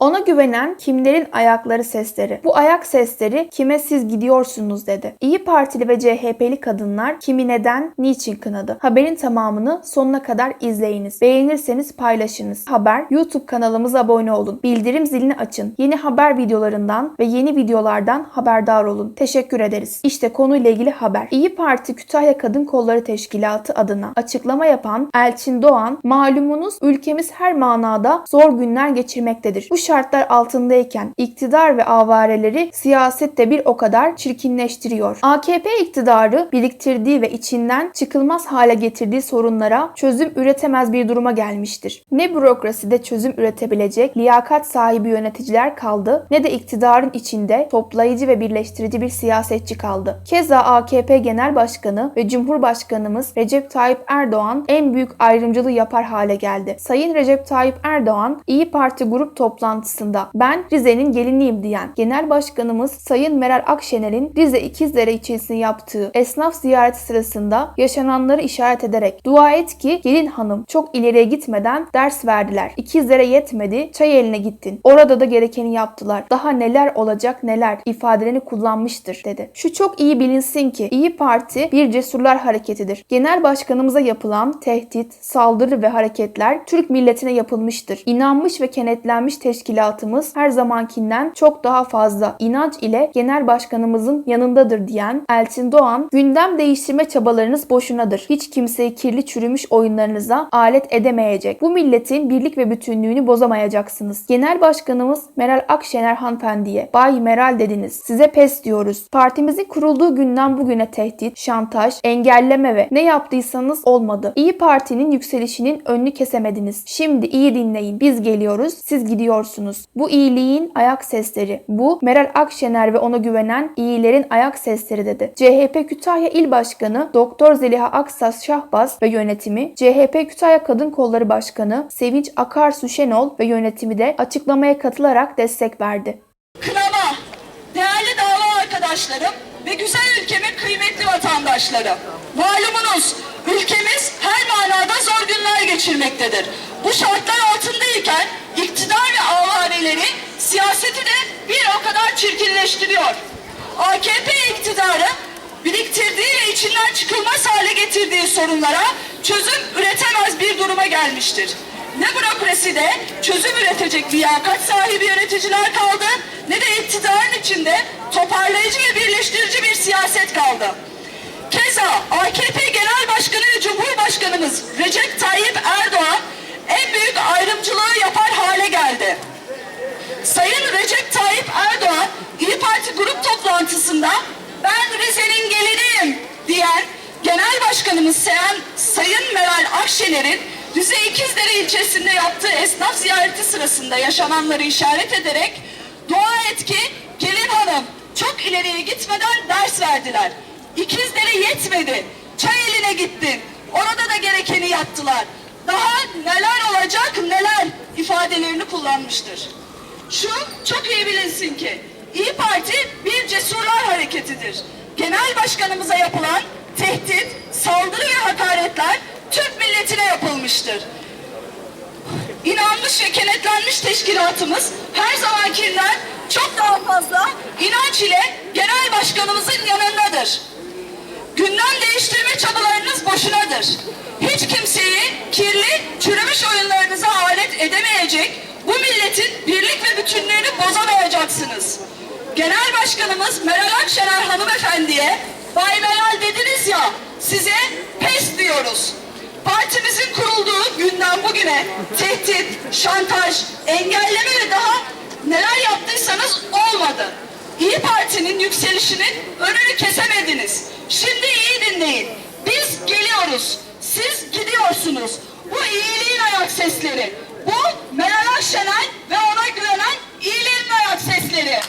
Ona güvenen kimlerin ayakları sesleri. Bu ayak sesleri kime siz gidiyorsunuz dedi. İyi Partili ve CHP'li kadınlar kimi neden, niçin kınadı. Haberin tamamını sonuna kadar izleyiniz. Beğenirseniz paylaşınız. Haber YouTube kanalımıza abone olun. Bildirim zilini açın. Yeni haber videolarından ve yeni videolardan haberdar olun. Teşekkür ederiz. İşte konuyla ilgili haber. İyi Parti Kütahya Kadın Kolları Teşkilatı adına açıklama yapan Elçin Doğan, malumunuz ülkemiz her manada zor günler geçirmektedir. Bu şartlar altındayken iktidar ve avareleri siyasette bir o kadar çirkinleştiriyor. AKP iktidarı biriktirdiği ve içinden çıkılmaz hale getirdiği sorunlara çözüm üretemez bir duruma gelmiştir. Ne bürokraside çözüm üretebilecek liyakat sahibi yöneticiler kaldı ne de iktidarın içinde toplayıcı ve birleştirici bir siyasetçi kaldı. Keza AKP Genel Başkanı ve Cumhurbaşkanımız Recep Tayyip Erdoğan en büyük ayrımcılığı yapar hale geldi. Sayın Recep Tayyip Erdoğan İyi Parti grup toplantısında ben Rize'nin geliniyim diyen Genel Başkanımız Sayın Meral Akşener'in Rize İkizdere ilçesini yaptığı esnaf ziyareti sırasında yaşananları işaret ederek dua et ki gelin hanım çok ileriye gitmeden ders verdiler. İkizdere yetmedi çay eline gittin. Orada da gerekeni yaptılar. Daha neler olacak neler ifadelerini kullanmıştır dedi. Şu çok iyi bilinsin ki İyi Parti bir cesurlar hareketidir. Genel başkanımıza yapılan tehdit, saldırı ve hareketler Türk milletine yapılmıştır. İnanmış ve kenetlenmiş teşkilatımız her zamankinden çok daha fazla inanç ile genel başkanımızın yanındadır diyen Elçin Doğan, gündem değiştirme çabalarınız boşunadır. Hiç kimseyi kirli çürümüş oyunlarınıza alet edemeyecek. Bu milletin birlik ve bütünlüğünü bozamayacaksınız. Genel başkanımız Meral Akşener hanımefendiye Bay Meral dediniz. Size pes diyoruz. Partimizin kurulduğu günden bugüne tehdit, şantaj, engelleme ve ne yaptıysanız olmadı. İyi Parti'nin yükselişinin önünü kesemediniz. Şimdi iyi dinleyin. Biz geliyoruz, siz gidiyorsunuz. Bu iyiliğin ayak sesleri. Bu Meral Akşener ve ona güvenen iyilerin ayak sesleri dedi. CHP Kütahya İl Başkanı Doktor Zeliha Aksas Şahbaz ve yönetimi, CHP Kütahya Kadın Kolları Başkanı Sevinç Akarsu Şenol ve yönetimi de açıklamaya katılarak destek verdi. Kınama, değerli dava arkadaşlarım ve güzel ülkemin kıymetli vatandaşları. Malumunuz ülkemiz her manada zor günler geçirmektedir. Bu şartlar altındayken iktidar avareleri siyaseti de bir o kadar çirkinleştiriyor. AKP iktidarı biriktirdiği ve içinden çıkılmaz hale getirdiği sorunlara çözüm üretemez bir duruma gelmiştir. Ne bürokraside çözüm üretecek liyakat sahibi yöneticiler kaldı ne de iktidarın içinde toparlayıcı ve birleştirici bir siyaset kaldı. Keza AKP Genel Başkanı ve Cumhurbaşkanımız Recep Tayyip Erdoğan en büyük ayrımcılığı yapar hale geldi. Sayın Recep Tayyip Erdoğan İyi Parti grup toplantısında ben Rize'nin geliniyim diyen Genel Başkanımız Sayın, Sayın Meral Akşener'in Rize İkizdere ilçesinde yaptığı esnaf ziyareti sırasında yaşananları işaret ederek dua et ki gelin hanım çok ileriye gitmeden ders verdiler. İkizdere yetmedi. Çay eline gittin. Orada da gerekeni yaptılar. Daha neler olacak neler ifadelerini kullanmıştır. Şu çok iyi bilinsin ki İyi Parti bir cesurlar hareketidir. Genel başkanımıza yapılan tehdit, saldırı ve hakaretler Türk milletine yapılmıştır. İnanmış ve kenetlenmiş teşkilatımız her zamankinden çok daha fazla inanç ile genel başkanımızın yanındadır. Gündem değiştirme çabalarınız boşunadır. Hiç kimseyi kirli, çürümüş oyunlarınıza alet edemeyecek, bu milletin birlik ve bütünlüğünü bozamayacaksınız. Genel Başkanımız Meral Akşener hanımefendiye, Bay Meral dediniz ya, size PES diyoruz. Partimizin kurulduğu günden bugüne tehdit, şantaj, engelleme ve daha neler yaptıysanız olmadı. İyi Parti'nin yükselişinin önünü kesemediniz. Şimdi iyi dinleyin. Biz geliyoruz. Siz gidiyorsunuz. Bu iyiliğin ayak sesleri. Bu Meral Akşener ve ona güvenen iyiliğin ayak sesleri.